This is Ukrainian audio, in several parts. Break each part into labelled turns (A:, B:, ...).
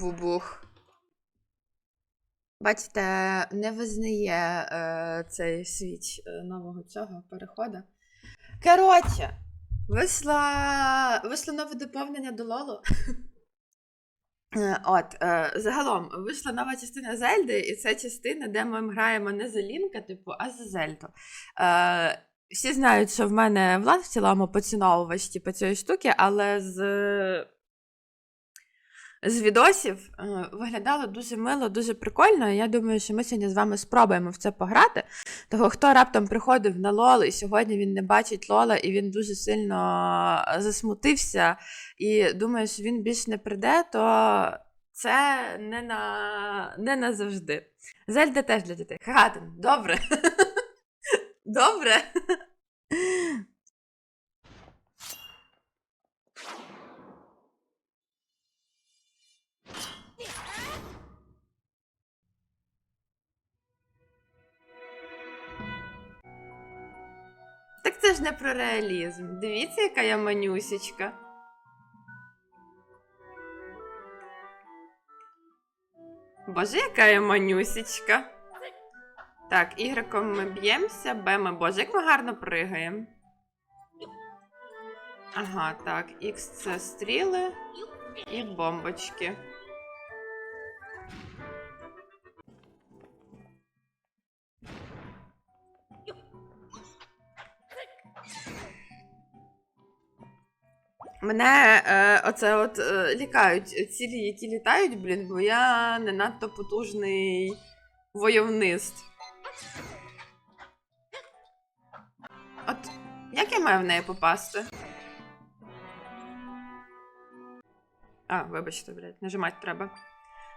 A: Бубух. Бачите, не визнає е, цей свіч е, нового цього переходу. Коротше, вийшла, вийшло нове доповнення до Лолу. Е, От, е, загалом, вийшла нова частина Зельди, і це частина, де ми граємо не за Лінка, типу, а за Зельду. Е, всі знають, що в мене влад в цілому поціновувач типу, цієї штуки, але з, з відосів е, виглядало дуже мило, дуже прикольно. Я думаю, що ми сьогодні з вами спробуємо в це пограти. Того, хто раптом приходив на Лол, і сьогодні він не бачить Лола, і він дуже сильно засмутився, і думає, що він більше не прийде, то це не, на... не назавжди. Зельда теж для дітей. Хатин, добре. Добре. Не про реалізм. Дивіться, яка я манюсечка. Боже, яка я манюсечка. Так, ігроком ми б'ємося, Б. Боже, як ми гарно пригаємо. Ага, так, Х це стріли і бомбочки. Мене е, оце от е, лякають цілі, які літають, блін, бо я не надто потужний войовнист. От як я маю в неї попасти? А, вибачте, блядь, нажимати треба.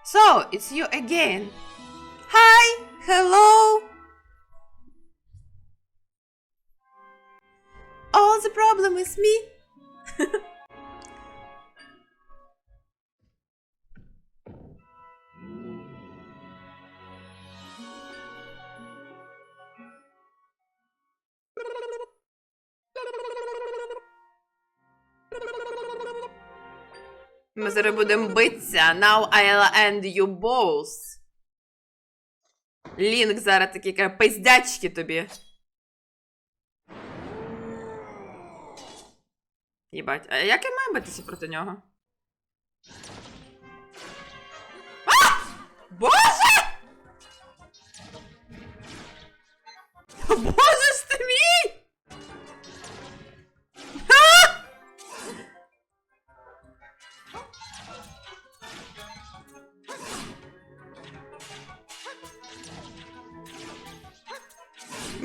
A: So, it's you again. Hi! Hello! All the problem is me. Ми зараз будемо битися. Now I'll end you both. Лінк зараз такий каже, пиздячки тобі. Єбать, а як я маю битися проти нього? А! Боже! Боже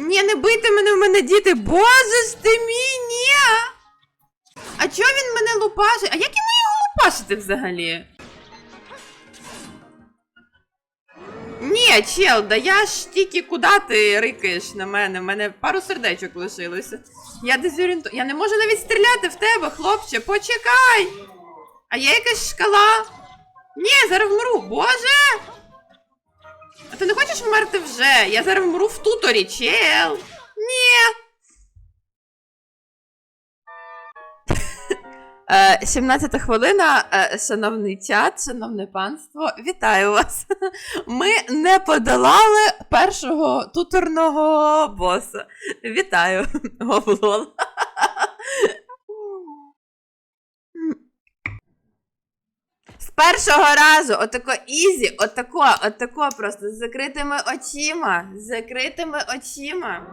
A: Ні, не бийте мене, в мене діти. Боже ж ти мій, ні! А чого він мене лупашить? А як йому його лупашити взагалі? Ні, чел, да я ж тільки куди ти рикаєш на мене? У мене пару сердечок лишилося. Я дезорієнту... Я не можу навіть стріляти в тебе, хлопче, почекай! А є якась шкала? Ні, зараз вмру, боже! А ти не хочеш вмерти вже? Я зараз вмру в туторі, чел. Ні. Е, 17 хвилина, Е, шановний чат, шановне панство, вітаю вас. Ми не подолали першого туторного боса. Вітаю, Гоблол. З першого разу, отако ізі, отако, отако просто з закритими очима. З закритими очима.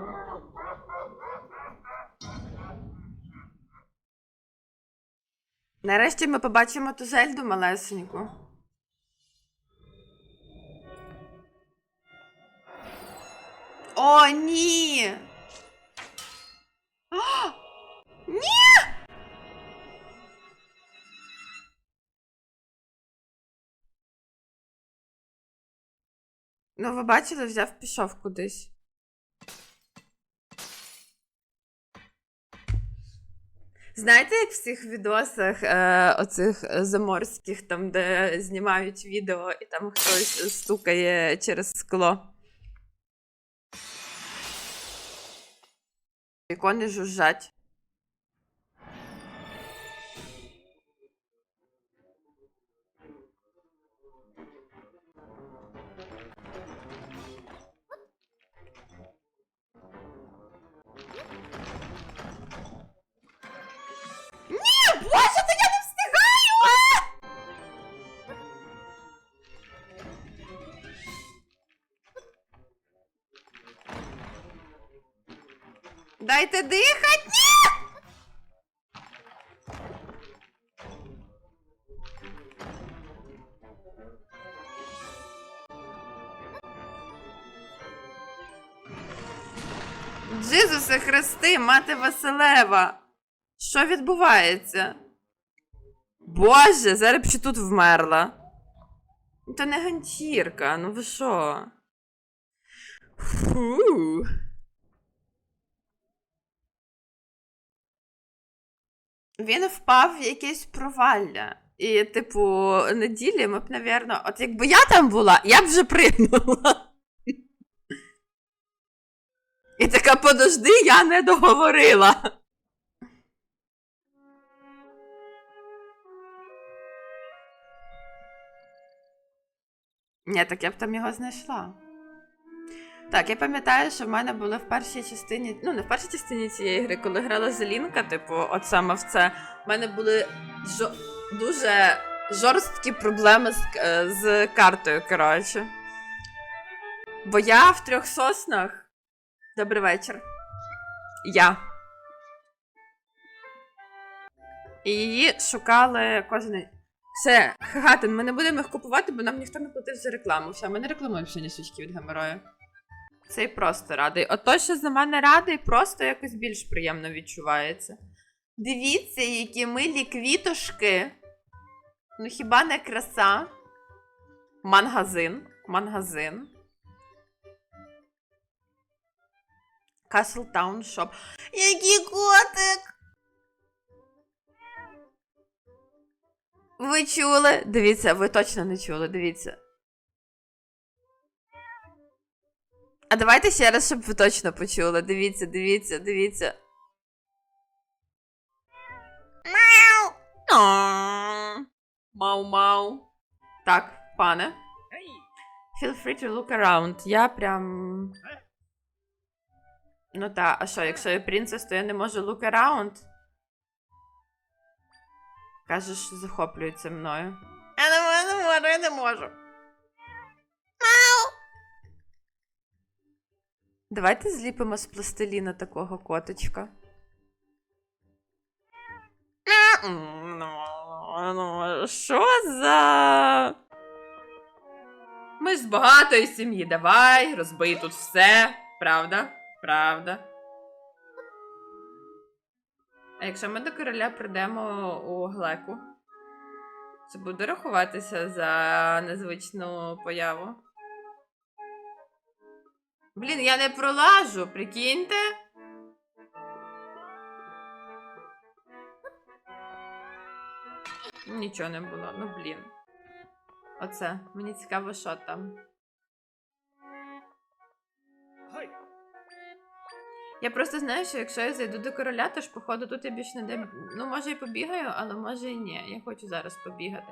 A: Нарешті ми побачимо ту Зельду малесеньку. О, ні! О! Ні! Ну, ви бачили, взяв, пішов кудись. Знаєте, як в цих відосах е, оцих заморських, там, де знімають відео, і там хтось стукає через скло. Ікони жужжать. Дайте дихать! Ні! Джизусе Христи, мати Василева! Що відбувається? Боже, зараз тут вмерла. Та не ганчірка, ну ви що? Фу. Він впав в якесь провалля. І, типу, неділі ми б, навірно, от якби я там була, я б вже пригнула. І така, подожди, я не договорила. Ні, так я б там його знайшла. Так, я пам'ятаю, що в мене були в першій частині, ну не в першій частині цієї гри, коли грала Зелінка, типу, от саме в це, в мене були жо- дуже жорсткі проблеми з, е, з картою, коротше. Бо я в трьох соснах. Добрий вечір. Я. І її шукали кожен. Все, Хагатин, ми не будемо їх купувати, бо нам ніхто не платив за рекламу. Все, ми не рекламуємо ще ні сучки від геморою. Цей просто радий. Ото, що за мене радий, просто якось більш приємно відчувається. Дивіться, які милі квіточки. Ну хіба не краса? Мангазин. Мангазин. Castle Town Shop. Який котик! Ви чули? Дивіться, ви точно не чули, дивіться. А давайте ще раз, щоб ви точно почули. Дивіться, дивіться, дивіться. Мяу. Мау-мау. Так, пане. Feel free to look around. Я прям. Ну та, а що, якщо я принцес, то я не можу look around? Кажеш, захоплюється мною. Я не можу, не можу, я не можу. Давайте зліпимо з пластиліна такого коточка. Що за. Ми з багатої сім'ї. Давай, розбий тут все. Правда? Правда. А якщо ми до короля прийдемо у глеку, це буде рахуватися за незвичну появу. Блін, я не пролажу, прикиньте. Нічого не було, ну блін. Оце, мені цікаво, що там. Я просто знаю, що якщо я зайду до короля, то ж походу тут я більш не де. Ну, може і побігаю, але може і ні. Я хочу зараз побігати.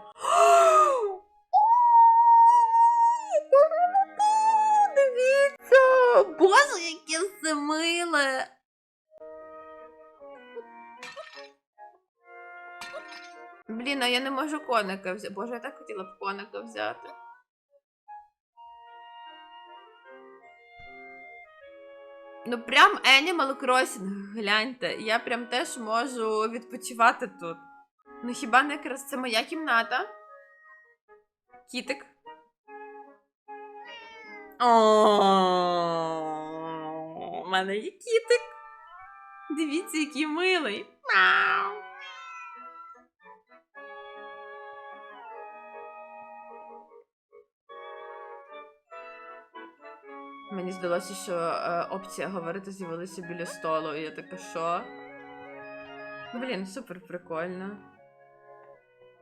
A: Миле! Блін, а я не можу коника взяти. Боже, я так хотіла б коника взяти. Ну, прям Animal Crossing, гляньте. Я прям теж можу відпочивати тут. Ну хіба не якраз це моя кімната? Кітик. О, мене є кітик. Дивіться, який милий. Мяу. Мені здалося, що е, опція говорити з'явилася біля столу, і я така, що? Блін, супер прикольно.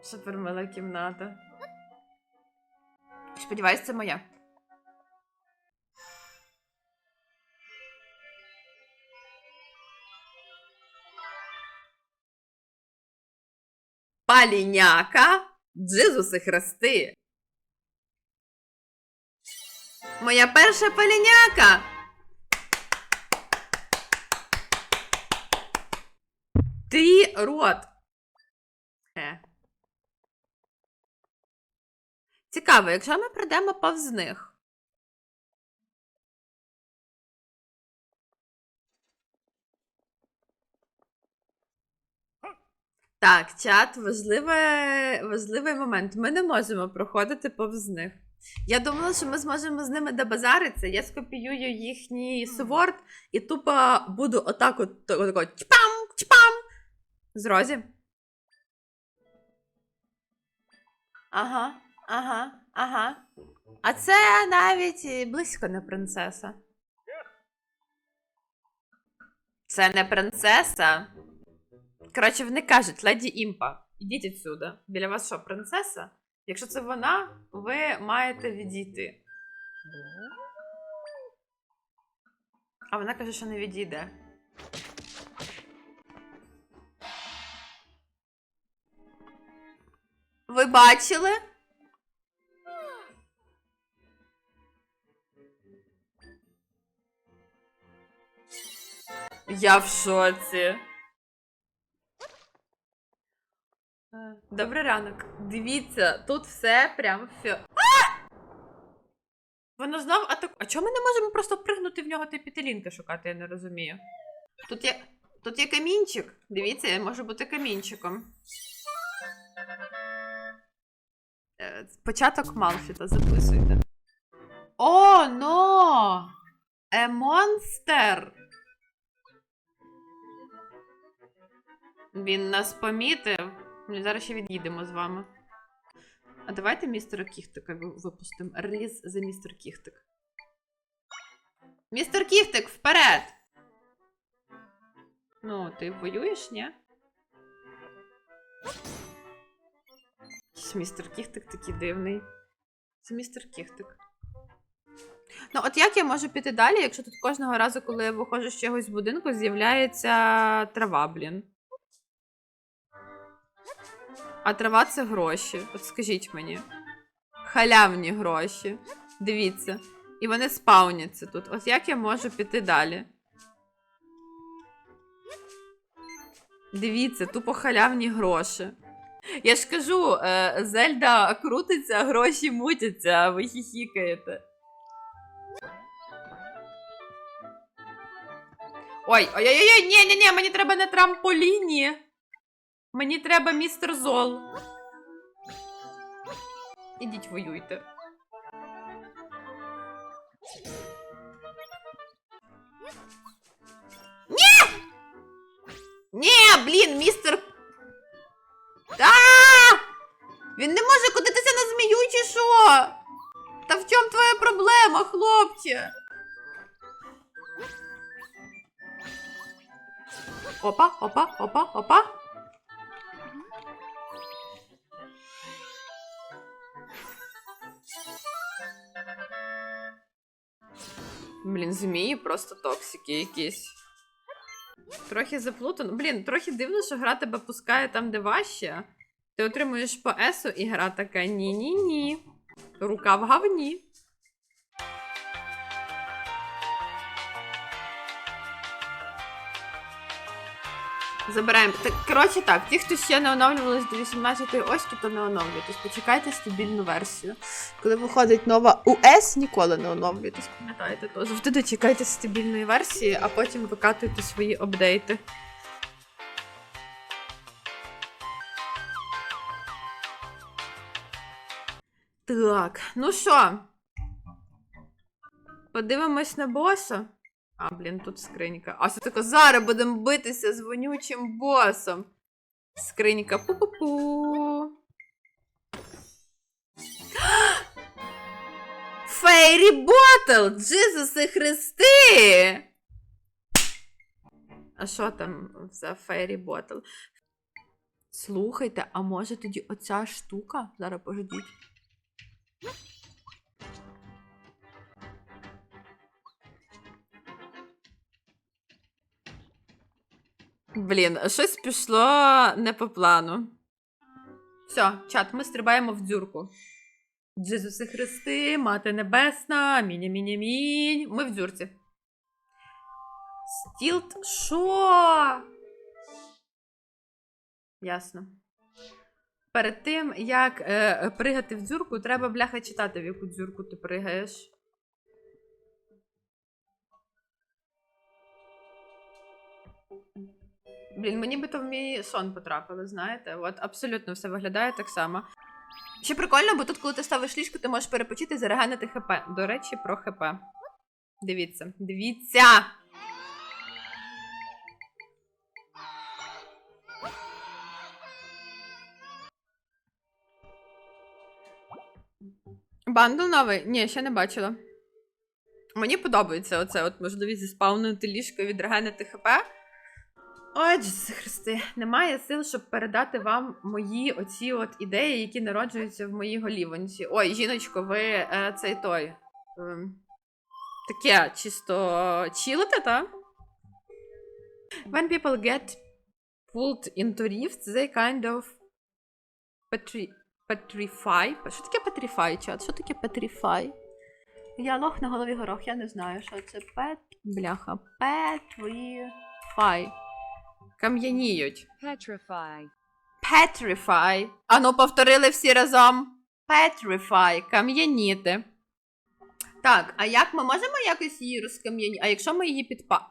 A: Супер мила кімната. Сподіваюсь, це моя. ліняка, Джизуси Христи. Моя перша паліняка. Ти рот. Е. Цікаво, якщо ми пройдемо повз них. Так, чат, важливий, важливий момент. Ми не можемо проходити повз них. Я думала, що ми зможемо з ними добазаритися. Я скопіюю їхній сворд і тупо буду отак от отако чпам, чпам. З Розі. Ага, ага, ага. А це навіть близько не принцеса. Це не принцеса. Коротше, вони кажуть, леді імпа, ідіть відсюди. Біля вас що, принцеса? Якщо це вона, ви маєте відійти. А вона каже, що не відійде. Ви бачили? Я в шоці. Добрий ранок. Дивіться, тут все прям. А! Воно знов атаку. А чому ми не можемо просто пригнути в нього та пітелінки шукати, я не розумію. Тут є. Тут є камінчик. Дивіться, я можу бути камінчиком. Е, Початок Малфіта записуйте. О, но! Е монстер! Він нас помітив. Ми зараз ще від'їдемо з вами. А давайте містера Кіхтика випустимо. Реліз за містер Кіхтик. Містер Кіхтик, вперед! Ну, ти воюєш, ні? Містер Кіхтик такий дивний. Це містер Кіхтик. Ну, от як я можу піти далі, якщо тут кожного разу, коли я виходжу з чогось з будинку, з'являється трава, блін. А трава це гроші. От скажіть мені. Халявні гроші. Дивіться. І вони спауняться тут. От як я можу піти далі? Дивіться, тупо халявні гроші. Я ж кажу, е, Зельда крутиться, гроші мутяться, а ви хіхікаєте. Ой, ой-ой-ой, ні, ні, ні, мені треба на трамполіні. Мені треба містер Зол. Ідіть воюйте. Ні! Ні, блін, містер. А! Він не може котитися на змію чи що? Та в чому твоя проблема, хлопче? Опа, опа, опа, опа. Блін, змії просто токсики якісь. Трохи заплутано. Блін, трохи дивно, що гра тебе пускає там, де важче. Ти отримуєш по есу, і гра така ні-ні-ні. Рука в говні. Забираємо. Так, коротше так, ті, хто ще не оновлювалися до 18-ї оськи, то не оновлюйтесь. Почекайте стабільну версію. Коли виходить нова УС, ніколи не оновлюйтесь, пам'ятаєте, то завжди дочекайте стабільної версії, а потім викатуйте свої апдейти. Так, ну що? Подивимось на боса. А, блін, тут скринька. А все таке зараз будемо битися з вонючим босом. Скринька пу-пу-пу. Фейрі Ботл! Джизуси Христи! А що там за Фейрі Ботл? Слухайте, а може тоді оця штука? Зараз пождіть. Блін, щось пішло не по плану. Все, чат, ми стрибаємо в дзюрку. Джезуси Христи, Мати Небесна, міня міня мінь. Ми в дзюрці. Стілт. Що? Ясно. перед тим, як е, пригати в дзюрку, треба бляха читати, в яку дзюрку ти пригаєш. Блін, мені би то в мій сон потрапило, знаєте? От абсолютно все виглядає так само. Ще прикольно, бо тут, коли ти ставиш ліжко, ти можеш перепочити і зарегенити ХП. До речі, про ХП. Дивіться, дивіться! Бандл новий? Ні, ще не бачила. Мені подобається оце от можливість заспавнити ліжко і відрегенити ХП. Ой, Джеси Христи, немає сил, щоб передати вам мої оці от ідеї, які народжуються в моїй голівонці. Ой, жіночко, ви е, цей той. ем, таке чисто чілите, та? When people get pulled into rifts, they kind of petri... petrify. Що таке petrify, чат? Що таке petrify? Я лох на голові горох, я не знаю, що це пет. Бляха. Petrify. Кам'яніють.
B: Petrify.
A: Petrify. Ану, повторили всі разом. Petrify. Кам'яніти. Так, а як ми можемо якось її розкам'яніти? А якщо ми її підпа.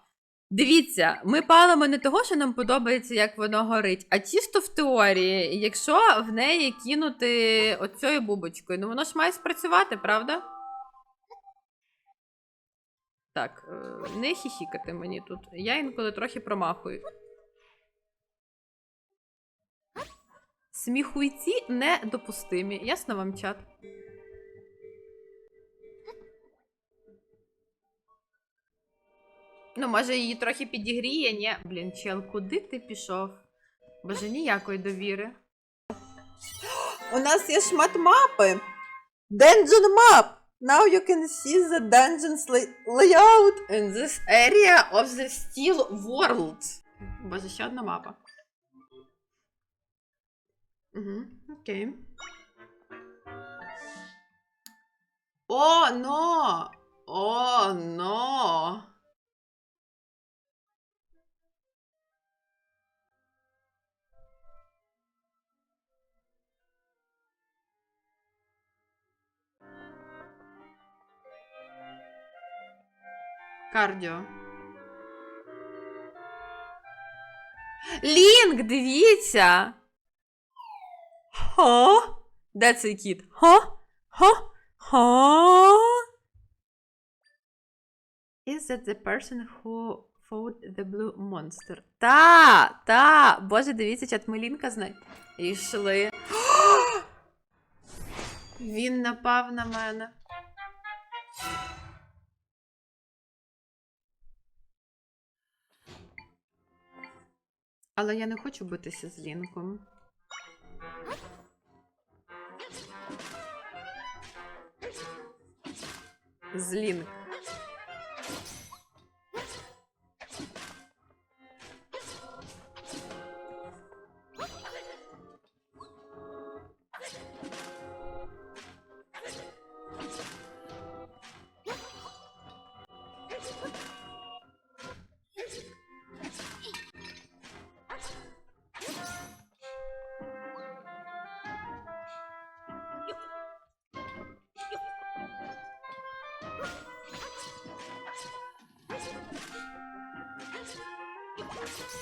A: Дивіться, ми палимо не того, що нам подобається, як воно горить, а чисто в теорії, якщо в неї кинути оцею бубочкою, ну воно ж має спрацювати, правда? Так, е, не хіхікати мені тут. Я інколи трохи промахую. Сміхуйці недопустимі. Ясно вам, чат? Ну, може, її трохи підігріє, ні? Блін, чел, куди ти пішов? Боже, ніякої довіри. У нас є шмат мапи. Dungeon map. Now you can see the dungeon's lay- layout in this area of the steel world. Боже, ще одна мапа. Угу, окей. О, но! О, но! Кардіо. Лінк, дивіться! Хо? Де цей кіт? Хо? Хо? Хо? Is that the person who fought the blue monster? Та, та, боже, дивіться, чат ми Лінка знай. Ішли. Він напав на мене. Але я не хочу битися з Лінком. З Лінк.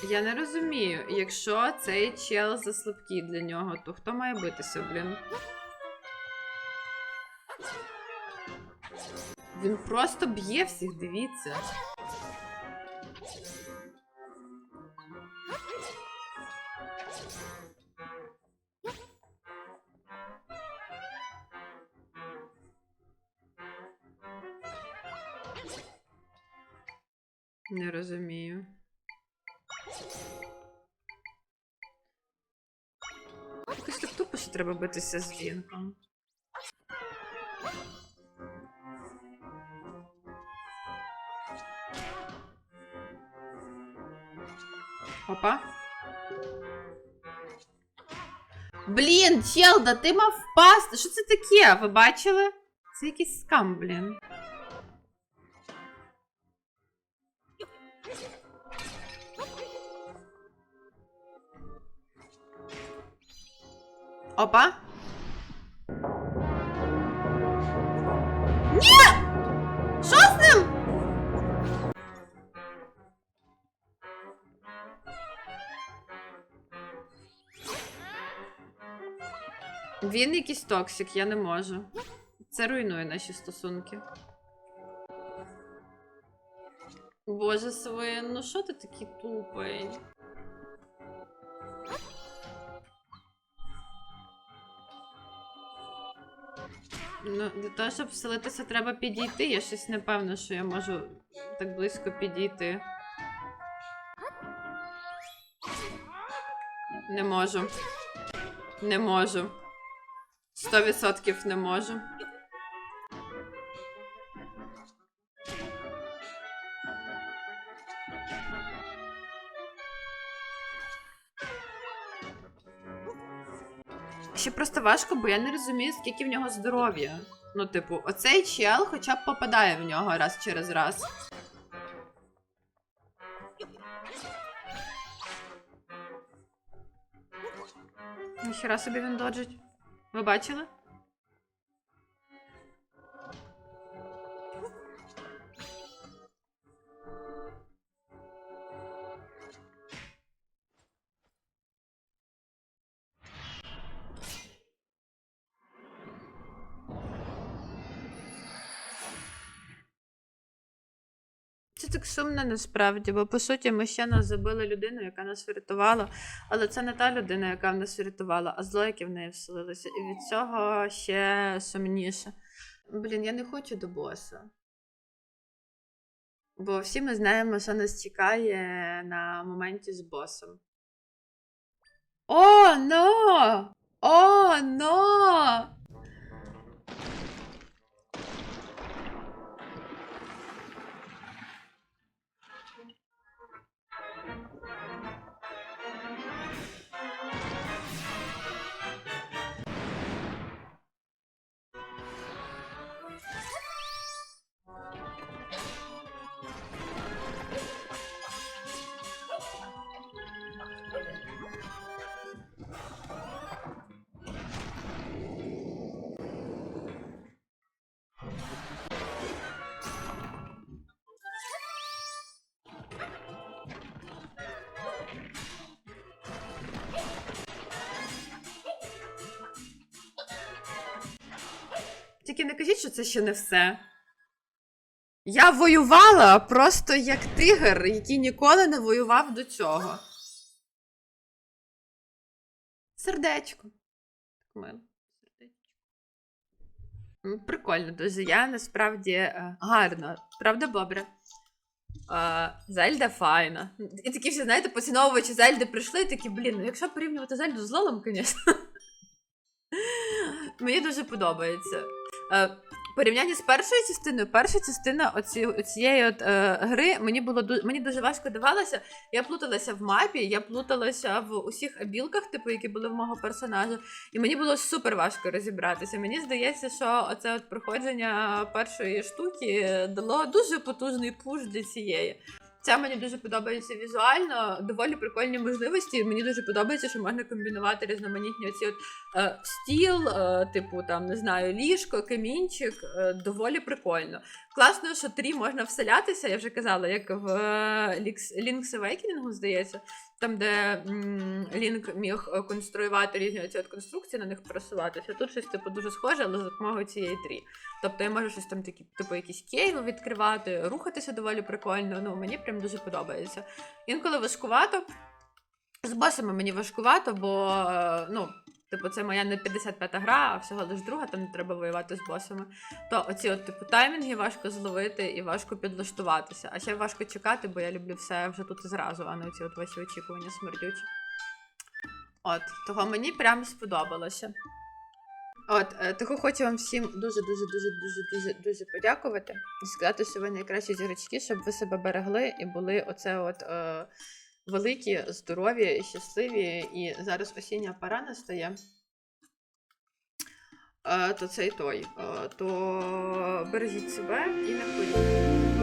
A: Я не розумію, якщо цей чел заслабкий для нього, то хто має битися, блін? Він просто б'є всіх, дивіться. Битися з Лінком. Опа. Блін, Челда, ти мав впасти. Що це таке? Ви бачили? Це якийсь скам, блін. Опа. Ні! Що з ним? Він якийсь токсик, я не можу. Це руйнує наші стосунки. Боже свин, ну що ти такий тупий? Ну, для того, щоб вселитися, треба підійти. Я щось не певна, що я можу так близько підійти. Не можу. Не можу. Сто відсотків не можу. Важко, бо я не розумію, скільки в нього здоров'я. Ну, типу, оцей чел хоча б попадає в нього раз через раз. Ніхіра собі він доджить. Ви бачили? Сумно насправді, бо по суті ми ще нас забили людину, яка нас врятувала. Але це не та людина, яка в нас врятувала, а зло, яке в неї вселилося. І від цього ще сумніше. Блін, я не хочу до боса. Бо всі ми знаємо, що нас чекає на моменті з босом. О, но! О, но! Тільки не кажіть, що це ще не все. Я воювала просто як тигр, який ніколи не воював до цього. Сердечко. Прикольно дуже. Я насправді е, гарно. Правда, Бобре? Е, Зельда файна. І такі всі, знаєте, поціновувачі Зельди прийшли і такі, блін, ну якщо порівнювати Зельду з Лолом, звісно. Мені дуже подобається. Е, порівнянні з першою частиною, перша частина оці, оцієї от, е, гри мені було мені дуже важко давалося. Я плуталася в мапі, я плуталася в усіх абілках, типу, які були в мого персонажа, і мені було супер важко розібратися. Мені здається, що оце от проходження першої штуки дало дуже потужний пуш для цієї. Ця мені дуже подобається візуально, доволі прикольні можливості. Мені дуже подобається, що можна комбінувати різноманітні оці от е, стіл, е, типу там не знаю, ліжко, камінчик. Е, доволі прикольно. Класно, що трі можна вселятися, я вже казала, як в е, Link's Awakening, здається, там, де Лінк міг е, конструювати різні ці от конструкції, на них просуватися. Тут щось типу дуже схоже, але за допомогою цієї трі. Тобто я можу щось там такі, типу, якісь кейви відкривати, рухатися доволі прикольно. Ну, мені прям дуже подобається. Інколи важкувато. З босами мені важкувато, бо е, ну, типу, це моя не 55-та гра, а всього лиш друга, там не треба воювати з босами. То оці от, типу, таймінги важко зловити і важко підлаштуватися. А ще важко чекати, бо я люблю все вже тут зразу, а не оці от ваші очікування смердючі. От, того мені прям сподобалося. От, е, того хочу вам всім дуже, дуже, дуже, дуже, дуже, дуже подякувати і сказати, що ви найкращі зірочки, щоб ви себе берегли і були оце от е, великі, здорові, щасливі. І зараз осіння пора настає. Е, то це і той. Е, то бережіть себе і не хворійте.